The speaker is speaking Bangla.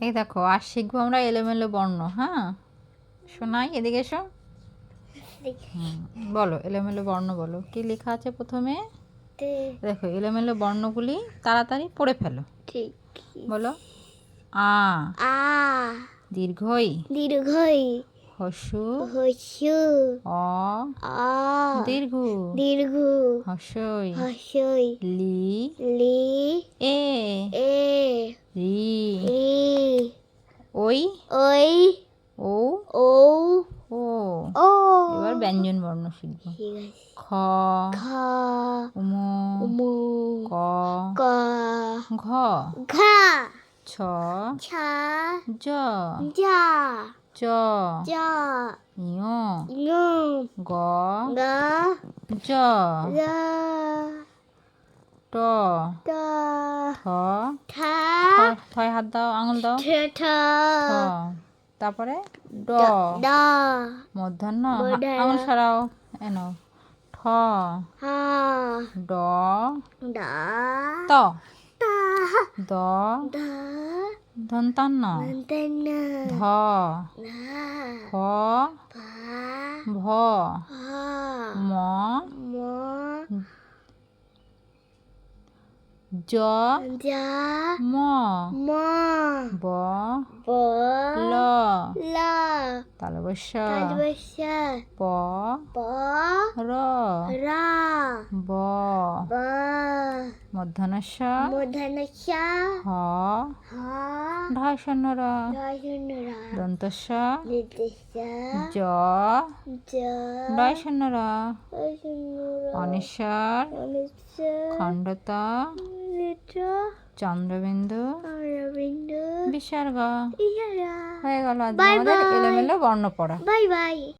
এই দেখো আর শিখব আমরা এলোমেলো বর্ণ হ্যাঁ? শোনাই এদিকে এসো। বলো এলোমেলো বর্ণ বলো। কি লেখা আছে প্রথমে? দেখো এলোমেলো বর্ণগুলি তাড়াতাড়ি পড়ে ফেলো। ঠিক বলো। আ। আ। দীর্ঘই। দীর্ঘই। হসু। হসু। অ। আ দীর্ঘ। দীর্ঘ। হসই। হসই। লি। লি। ওই ওই ও ও ও। ও। এবার ব্যঞ্জন বর্ণ শিখব। খ খ উম উমু ক ক ঘ ঘা ছ ছ জ যা চ যা ইয় ইউ গ গ জ গ ট। ট। ঠ। ঠা। ঠয় হাত দাও আঙুল দাও। ঠ তারপরে ড। ড। মধ্যাহ্ন। আঙুল সরাও এনো ঠ। ড। ডা। ত। দ। দন্তান্ন ধ। হ ভ। ম। ম। জ ম ম ব ব ল। ল। তালবস্য তালবস্য প প র রা ব। ব। হ। হ। ঢাসন্নর দশনুরা দন্তস্য নির্দিষ্ট জ। জ। ডয়সন্নর দশনুরা অনিশ্বর অনুচ্চ খণ্ডত লিট চন্দ্রবিন্দু বিসর্গ। হয়ে গেল আমাদের. এলোমেলো বর্ণ পড়া বাই বাই।